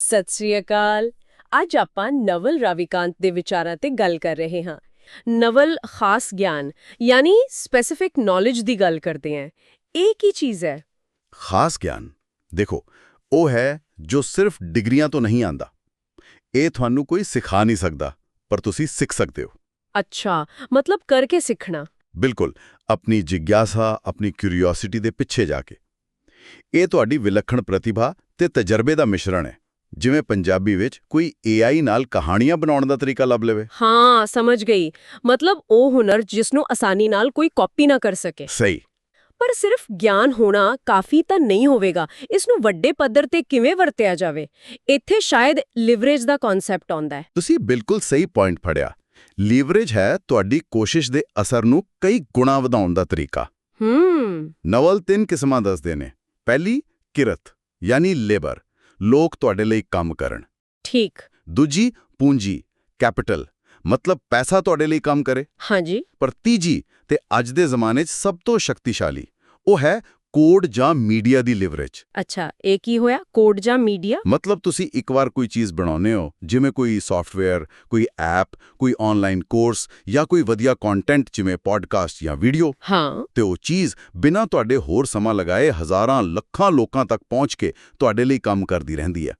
ਸਤਿ ਸ੍ਰੀ ਅਕਾਲ। ਅੱਜ ਆਪਾਂ ਨਵਲ ਰਾਵੀਕਾਂਤ ਦੇ ਵਿਚਾਰਾਂ ਤੇ ਗੱਲ ਕਰ ਰਹੇ ਹਾਂ। ਨਵਲ ਖਾਸ ਗਿਆਨ ਯਾਨੀ ਸਪੈਸਿਫਿਕ ਨੌਲੇਜ ਦੀ ਗੱਲ ਕਰਦੇ ਹਾਂ। ਇਹ ਕੀ ਚੀਜ਼ ਹੈ? ਖਾਸ ਗਿਆਨ। ਦੇਖੋ ਉਹ ਹੈ ਜੋ ਸਿਰਫ ਡਿਗਰੀਆਂ ਤੋਂ ਨਹੀਂ ਆਂਦਾ ਇਹ ਤੁਹਾਨੂੰ ਕੋਈ ਸਿਖਾ ਨਹੀਂ ਸਕਦਾ ਪਰ ਤੁਸੀਂ ਸਿੱਖ ਸਕਦੇ ਹੋ। ਅੱਛਾ ਮਤਲਬ ਕਰਕੇ ਸਿੱਖਣਾ। ਬਿਲਕੁਲ ਆਪਣੀ ਜਿਗਿਆਸਾ ਆਪਣੀ ਕਿਉਰਿਓਸਿਟੀ ਦੇ ਪਿੱਛੇ ਜਾ ਕੇ। ਇਹ ਤੁਹਾਡੀ ਵਿਲੱਖਣ ਪ੍ਰਤਿਭਾ ਤੇ ਤਜਰਬੇ ਦਾ ਮਿਸ਼ਰਣ ਹੈ। ਜਿਵੇਂ ਪੰਜਾਬੀ ਵਿੱਚ ਕੋਈ AI ਨਾਲ ਕਹਾਣੀਆਂ ਬਣਾਉਣ ਦਾ ਤਰੀਕਾ ਲੱਭ ਲਵੇ। ਹਾਂ ਸਮਝ ਗਈ। ਮਤਲਬ ਉਹ ਹੁਨਰ ਜਿਸ ਨੂੰ ਆਸਾਨੀ ਨਾਲ ਕੋਈ ਕਾਪੀ ਨਾ ਕਰ ਸਕੇ। ਸਹੀ। ਪਰ ਸਿਰਫ ਗਿਆਨ ਹੋਣਾ ਕਾਫੀ ਤਾਂ ਨਹੀਂ ਹੋਵੇਗਾ। ਇਸ ਨੂੰ ਵੱਡੇ ਪੱਧਰ ਤੇ ਕਿਵੇਂ ਵਰਤਿਆ ਜਾਵੇ? ਇੱਥੇ ਸ਼ਾਇਦ ਲਿਵਰੇਜ ਦਾ ਕਨਸੈਪਟ ਆਉਂਦਾ ਹੈ। ਤੁਸੀਂ ਬਿਲਕੁਲ ਸਹੀ ਪੁਆਇੰਟ ਫੜਿਆ। ਲੀਵਰੇਜ ਹੈ ਤੁਹਾਡੀ ਕੋਸ਼ਿਸ਼ ਦੇ ਅਸਰ ਨੂੰ ਕਈ ਗੁਣਾ ਵਧਾਉਣ ਦਾ ਤਰੀਕਾ। ਹੂੰ। ਨਵਲ ਤਿੰਨ ਕਿਸਮਾਂ ਦੱਸਦੇ ਨੇ। ਪਹਿਲੀ ਕਿਰਤ ਯਾਨੀ ਲੇਬਰ। ਲੋਕ ਤੁਹਾਡੇ ਲਈ ਕੰਮ ਕਰਨ। ਠੀਕ। ਦੂਜੀ ਪੂੰਜੀ ਕੈਪੀਟਲ ਮਤਲਬ ਪੈਸਾ ਤੁਹਾਡੇ ਲਈ ਕੰਮ ਕਰੇ। ਹਾਂਜੀ। ਪਰ ਤੀਜੀ ਤੇ ਅੱਜ ਦੇ ਜ਼ਮਾਨੇ 'ਚ ਸਭ ਤੋਂ ਸ਼ਕਤੀਸ਼ਾਲੀ ਉਹ ਹੈ ਕੋਡ ਜਾਂ ਮੀਡੀਆ ਦੀ ਲਿਵਰੇਜ। ਅੱਛਾ ਇਹ ਕੀ ਹੋਇਆ? ਕੋਡ ਜਾਂ ਮੀਡੀਆ? ਮਤਲਬ ਤੁਸੀਂ ਇੱਕ ਵਾਰ ਕੋਈ ਚੀਜ਼ ਬਣਾਉਂਦੇ ਹੋ ਜਿਵੇਂ ਕੋਈ ਸੌਫਟਵੇਅਰ ਕੋਈ ਐਪ ਕੋਈ ਆਨਲਾਈਨ ਕੋਰਸ ਜਾਂ ਕੋਈ ਵਧੀਆ ਕੰਟੈਂਟ ਜਿਵੇਂ ਪੋਡਕਾਸਟ ਜਾਂ ਵੀਡੀਓ ਹਾਂ। ਤੇ ਉਹ ਚੀਜ਼ ਬਿਨਾਂ ਤੁਹਾਡੇ ਹੋਰ ਸਮਾਂ ਲਗਾਏ ਹਜ਼ਾਰਾਂ ਲੱਖਾਂ ਲੋਕਾਂ ਤੱਕ ਪਹੁੰਚ ਕੇ ਤੁਹਾਡੇ ਲਈ ਕੰਮ ਕਰਦੀ ਰਹਿੰਦੀ ਹੈ।